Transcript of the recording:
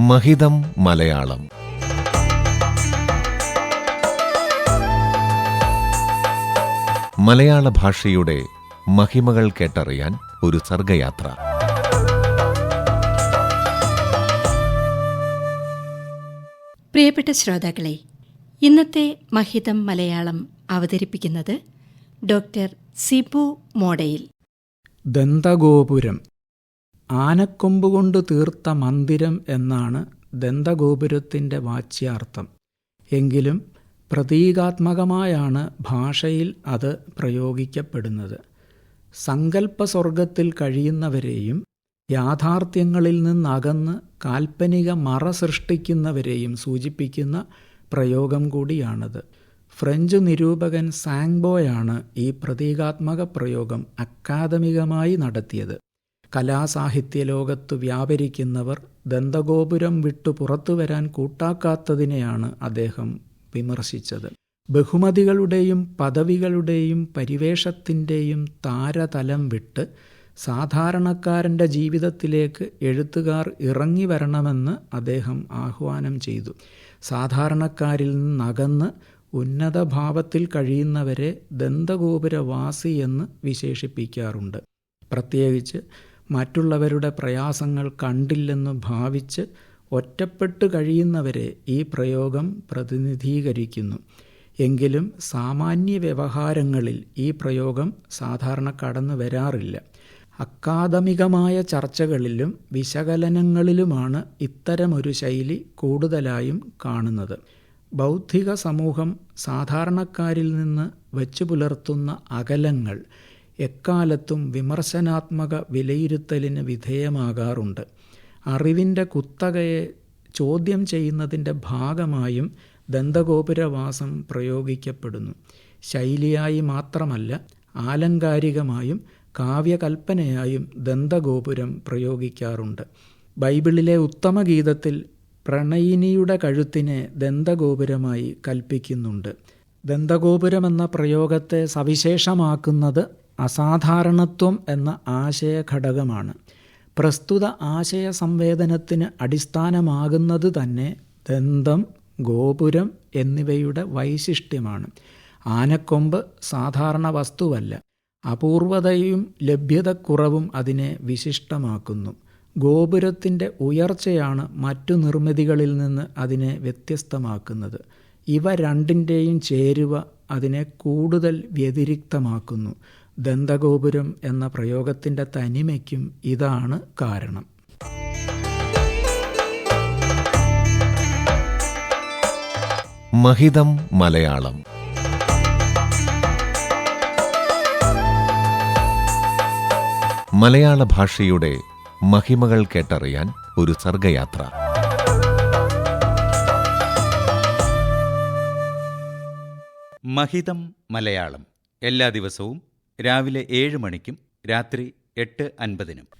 മഹിതം മലയാളം. മലയാള ഭാഷയുടെ മഹിമകൾ കേട്ടറിയാൻ ഒരു സർഗയാത്ര. പ്രിയപ്പെട്ട ശ്രോതാക്കളെ ഇന്നത്തെ മഹിതം മലയാളം അവതരിപ്പിക്കുന്നത് ഡോക്ടർ സിബു മോഡയിൽ. ദന്തഗോപുരം ആനക്കൊമ്പുകൊണ്ട് തീർത്ത മന്ദിരം എന്നാണ് ദന്തഗോപുരത്തിന്റെ വാച്യാർത്ഥം. എങ്കിലും പ്രതീകാത്മകമായാണ് ഭാഷയിൽ അത് പ്രയോഗിക്കപ്പെടുന്നത്. സങ്കല്പസ്വർഗത്തിൽ കഴിയുന്നവരെയും യാഥാർത്ഥ്യങ്ങളിൽ നിന്നകന്ന് കാൽപ്പനിക മറ സൃഷ്ടിക്കുന്നവരെയും സൂചിപ്പിക്കുന്ന പ്രയോഗം കൂടിയാണത്. ഫ്രഞ്ച് നിരൂപകൻ സാങ്ബോയാണ് ഈ പ്രതീകാത്മക പ്രയോഗം അക്കാദമികമായി നടത്തിയത്. കലാസാഹിത്യ ലോകത്തു വ്യാപരിക്കുന്നവർ ദന്തഗോപുരം വിട്ടു പുറത്തു വരാൻ കൂട്ടാക്കാത്തതിനെയാണ് അദ്ദേഹം വിമർശിച്ചത്. ബഹുമതികളുടെയും പദവികളുടെയും പരിവേഷത്തിന്റെയും താരതലം വിട്ട് സാധാരണക്കാരന്റെ ജീവിതത്തിലേക്ക് എഴുത്തുകാർ ഇറങ്ങി വരണമെന്ന് അദ്ദേഹം ആഹ്വാനം ചെയ്തു. സാധാരണക്കാരിൽ നിന്നകന്ന് ഉന്നത ഭാവത്തിൽ കഴിയുന്നവരെ ദന്തഗോപുരവാസി എന്ന് വിശേഷിപ്പിക്കാറുണ്ട്. പ്രത്യേകിച്ച് മറ്റുള്ളവരുടെ പ്രയാസങ്ങൾ കണ്ടില്ലെന്ന് ഭാവിച്ച് ഒറ്റപ്പെട്ട് കഴിയുന്നവരെ ഈ പ്രയോഗം പ്രതിനിധീകരിക്കുന്നു. എങ്കിലും സാമാന്യ വ്യവഹാരങ്ങളിൽ ഈ പ്രയോഗം സാധാരണ കടന്നു വരാറില്ല. അക്കാദമികമായ ചർച്ചകളിലും വിശകലനങ്ങളിലുമാണ് ഇത്തരമൊരു ശൈലി കൂടുതലായും കാണുന്നത്. ബൗദ്ധിക സമൂഹം സാധാരണക്കാരിൽ നിന്ന് വച്ചു പുലർത്തുന്ന അകലങ്ങൾ എക്കാലത്തും വിമർശനാത്മക വിലയിരുത്തലിന് വിധേയമാകാറുണ്ട്. അറിവിന്റെ കുത്തകയെ ചോദ്യം ചെയ്യുന്നതിന്റെ ഭാഗമായും ദന്തഗോപുരവാസം പ്രയോഗിക്കപ്പെടുന്നു. ശൈലിയായി മാത്രമല്ല ആലങ്കാരികമായും കാവ്യകൽപ്പനയായും ദന്തഗോപുരം പ്രയോഗിക്കാറുണ്ട്. ബൈബിളിലെ ഉത്തമഗീതത്തിൽ പ്രണയിനിയുടെ കഴുത്തിനെ ദന്തഗോപുരമായി കൽപ്പിക്കുന്നുണ്ട്. ദന്തഗോപുരം എന്ന പ്രയോഗത്തെ സവിശേഷമാക്കുന്നത് അസാധാരണത്വം എന്ന ആശയഘടകമാണ്. പ്രസ്തുത ആശയ സംവേദനത്തിന് അടിസ്ഥാനമാകുന്നത് തന്നെ ദന്തം ഗോപുരം എന്നിവയുടെ വൈശിഷ്ട്യമാണ്. ആനക്കൊമ്പ് സാധാരണ വസ്തുവല്ല. അപൂർവതയും ലഭ്യതക്കുറവും അതിനെ വിശിഷ്ടമാക്കുന്നു. ഗോപുരത്തിന്റെ ഉയർച്ചയാണ് മറ്റു നിർമ്മിതികളിൽ നിന്ന് അതിനെ വ്യത്യസ്തമാക്കുന്നത്. ഇവ രണ്ടിന്റെയും ചേരുവ അതിനെ കൂടുതൽ വ്യതിരിക്തമാക്കുന്നു. ദന്തഗോപുരം എന്ന പ്രയോഗത്തിന്റെ തനിമയ്ക്കും ഇതാണ് കാരണം. മഹിതം മലയാളം. മലയാള ഭാഷയുടെ മഹിമകൾ കേട്ടറിയാൻ ഒരു സർഗയാത്ര. മഹിതം മലയാളം. എല്ലാ ദിവസവും രാവിലെ ഏഴ് മണിക്കും രാത്രി എട്ട് അൻപതിനും.